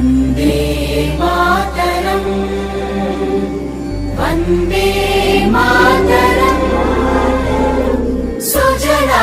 Vande Mataram. Vande Mataram. Sujana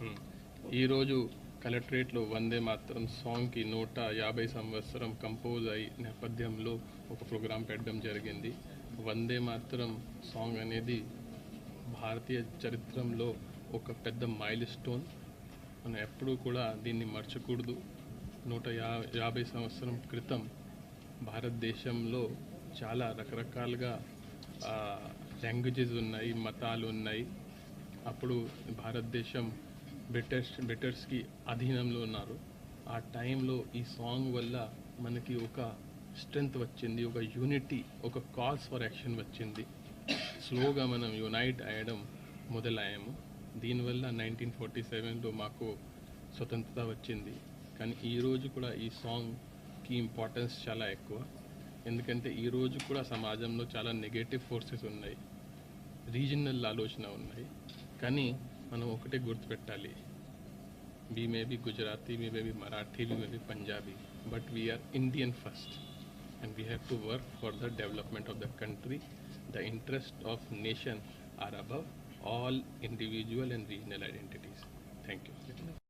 Hmm. ఈరోజు కలెక్టరేట్లో వందే మాత్రం సాంగ్కి నూట యాభై సంవత్సరం కంపోజ్ అయి నేపథ్యంలో ఒక ప్రోగ్రాం పెట్టడం జరిగింది. వందే మాత్రం సాంగ్ అనేది భారతీయ చరిత్రంలో ఒక పెద్ద మైల్ స్టోన్ మనం ఎప్పుడూ కూడా దీన్ని మర్చకూడదు. నూట యాభై సంవత్సరం క్రితం భారతదేశంలో చాలా రకరకాలుగా లాంగ్వేజెస్ ఉన్నాయి మతాలు ఉన్నాయి. అప్పుడు భారతదేశం బ్రిటిష్ బ్రిటిష్కి అధీనంలో ఉన్నారు. ఆ టైంలో ఈ సాంగ్ వల్ల మనకి ఒక స్ట్రెంగ్త్ వచ్చింది ఒక యూనిటీ ఒక కాల్స్ ఫర్ యాక్షన్ వచ్చింది. స్లోగా మనం యునైట్ అయ్యడం మొదలయ్యాము. దీనివల్ల నైన్టీన్ ఫార్టీ సెవెన్లో మాకు స్వతంత్రత వచ్చింది. కానీ ఈరోజు కూడా ఈ సాంగ్కి ఇంపార్టెన్స్ చాలా ఎక్కువ. ఎందుకంటే ఈరోజు కూడా సమాజంలో చాలా నెగటివ్ ఫోర్సెస్ ఉన్నాయి. రీజనల్ ఆలోచన ఉన్నాయి కానీ మనం ఒకటే గుర్తుపెట్టాలి we may be Gujarati we may be Marathi we may be Punjabi but we are Indian first and we have to work for the development of the country. The interest of nation are above all individual and regional identities. Thank you.